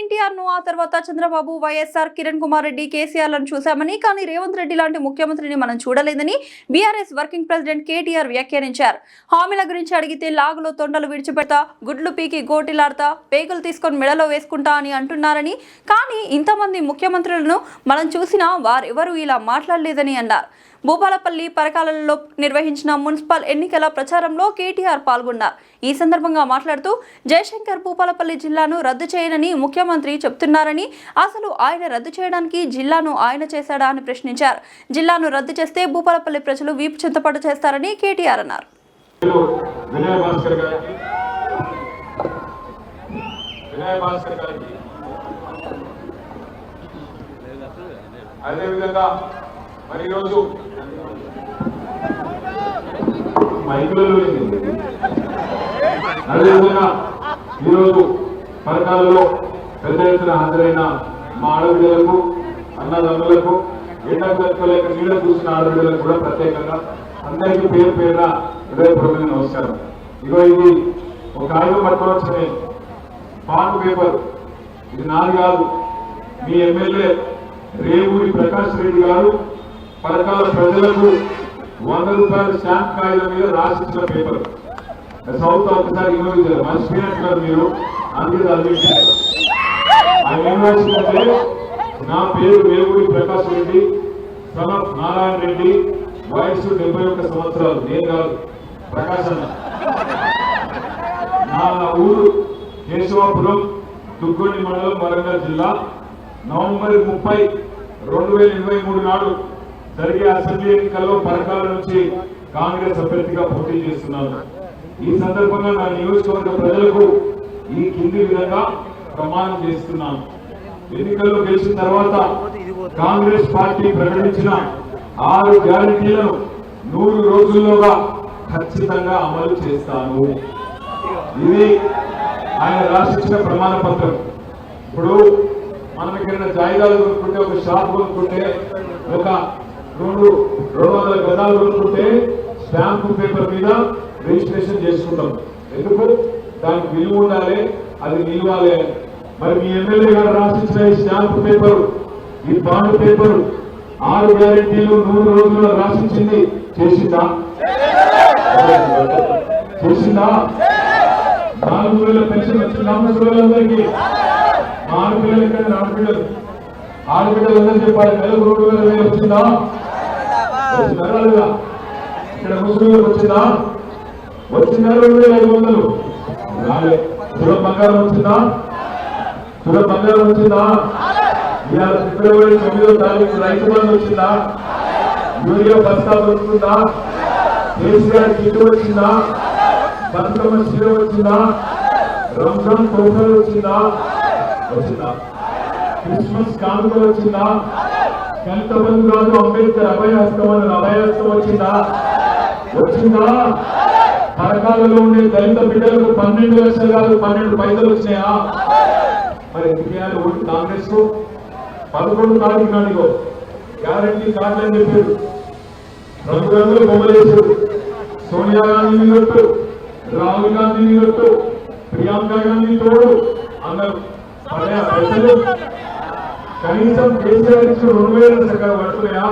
ఎన్టీఆర్ను ఆ తర్వాత చంద్రబాబు వైఎస్ఆర్ కిరణ్ కుమార్ రెడ్డి కేసీఆర్లను చూశామని కానీ రేవంత్ రెడ్డి లాంటి ముఖ్యమంత్రిని మనం చూడలేదని బీఆర్ఎస్ వర్కింగ్ ప్రెసిడెంట్ కేటీఆర్ వ్యాఖ్యానించారు. హామీల గురించి అడిగితే లాగులో తొండలు విడిచిపెడతా గుడ్లు పీకి గోటిలాడతా పేగులు తీసుకొని మెడలో వేసుకుంటా అని అంటున్నారని కానీ ఇంతమంది ముఖ్యమంత్రులను మనం చూసినా వారెవరూ ఇలా మాట్లాడలేదని అన్నారు. భూపాలపల్లి పరకాలలో నిర్వహించిన మున్సిపల్ ఎన్నికల ప్రచారంలో కేటీఆర్ పాల్గొన్నారు ఈ సందర్భంగా మాట్లాడుతూ జయశంకర్ భూపాలపల్లి జిల్లాను రద్దు చేయనని ముఖ్యమంత్రి చెప్తున్నారని అసలు ఆయన రద్దు చేయడానికి జిల్లాను ఆయన చేశాడా అని ప్రశ్నించారు. జిల్లాను రద్దు చేస్తే భూపాలపల్లి ప్రజలు వీపు చింతపడు చేస్తారని కేటీఆర్ అన్నారు. అదేవిధంగా మరి ఈరోజు అదేవిధంగా ఈరోజు పథకాలలో పెద్ద ఎత్తున హాజరైన మా ఆడబిడ్డలకు అన్నదమ్ములకు ఎండకు దక్కలేక నీళ్ళ చూసిన ఆడబిడ్డలకు కూడా ప్రత్యేకంగా అందరికీ పేరు పేరున హృదయపూర్వకంగా నమస్కారం. ఇగో ఇది ఒక కాగితం పట్టుకొని వచ్చిన పాండ్ పేపర్. ఇది నాది కాదు. మీ ఎమ్మెల్యే రేవూరి ప్రకాష్ రెడ్డి గారు పథకాల ప్రజలకు వంద రూపాయల స్టాంప్ కాయల మీద రాసిచ్చిన పేపర్. సౌత్ ఒకసారి ఇవ్వలేదు మర్చిపోయినట్టున్నారు మీరు అందుకే చదివించారు ఆ ఏం నా పేరు వేగుడి ప్రకాష్ రెడ్డి సన్ నారాయణ రెడ్డి వయసు డెబ్బై ఒక్క సంవత్సరాలు. నేను కాదు ప్రకాశ్ అన్న. నా ఊరు కేశవాపురం దుగ్గొండి మండలం వరంగల్ జిల్లా నవంబర్ ముప్పై రెండు వేల ఇరవై మూడు నాడు జరిగే అసెంబ్లీ ఎన్నికల్లో పరకాల నుంచి కాంగ్రెస్ అభ్యర్థిగా పోటీ చేస్తున్నాను ఈ సందర్భంగా నా నియోజకవర్గ ప్రజలకు ఈ కింది విధంగా ప్రమాణం చేస్తున్నాను. ఎన్నికల్లో గెలిచిన తర్వాత కాంగ్రెస్ పార్టీ ప్రకటించిన ఆరు గ్యారంటీలను నూరు రోజుల్లోగా ఖచ్చితంగా అమలు చేస్తాను. ఇది ఆయన రాసిచ్చిన ప్రమాణ పత్రం. ఇప్పుడు మనం ఎక్కడైనా జాయిదాలు కొనుక్కుంటే ఒక షాప్ కొనుక్కుంటే ఒక రెండు రెండు వందల గదాలు కొనుక్కుంటే స్టాంపు పేపర్ మీద రిజిస్ట్రేషన్ చేసుకుంటాం. ఎందుకు? దానికి విలువ ఉండాలి అది నిలవాలి మరి మీ ఎమ్మెల్యే గారు రాసిచ్చిన ఈ స్టాంపు పేపర్ ఈ బాండ్ పేపర్ ఆరు గ్యారెంటీలు నూరు రోజుల్లో రాసిచ్చింది చేసిందా? చేసిందా? నాలుగు వేల పెన్షన్ వచ్చింది. ఆడపిల్లలందరికీ ఆడపిల్లలు ఇక్కడ ఆడపిల్లలు. ఆడపిల్లలందరూ చెప్పాలి నెలకు రెండు వేల వేలు వచ్చిందా? ఇక్కడ ముస్లింలకు వచ్చిందా వచ్చిన రెండు వేల ఐదు వందలు. రాలే తుల బంగారం వచ్చిందా? తుల బంగారం వచ్చిందా? ఇవాళ ఫిబ్రవరి తొమ్మిదో తారీఖు రైతు బంధు వచ్చిందా? యూరియా బస్తాలు దొరుకుతుందా కేసీఆర్ కిట్ వచ్చిందా? బతుకమ్మ చీర వచ్చిందా? రంజాన్ తోఫలు వచ్చిందా? వచ్చిందా. క్రిస్మస్ కానుకలు వచ్చిందా? ఎంతమంది కాదు అంబేద్కర్ అభయహస్తం అభయహస్తం వచ్చిందా? వచ్చిందా? పథకాలలో ఉండే దళిత బిడ్డలకు పన్నెండు లక్షలు కాదు పన్నెండు పైసలు వచ్చినాయా? మరి ఎందుకు ఓటు కాంగ్రెస్? పదకొండు తారీఖు నాటిగో గ్యారంటీ కార్డు అని చెప్పారు రంగు రంగులు బొమ్మలు వేసారు సోనియా గాంధీ కొట్టు రాహుల్ గాంధీ కొట్టు ప్రియాంక గాంధీ తోడు అన్నారు పైసలు? కనీసం కేసీఆర్ ఇచ్చిన రెండు వేల చక్కగా పడుతున్నాయా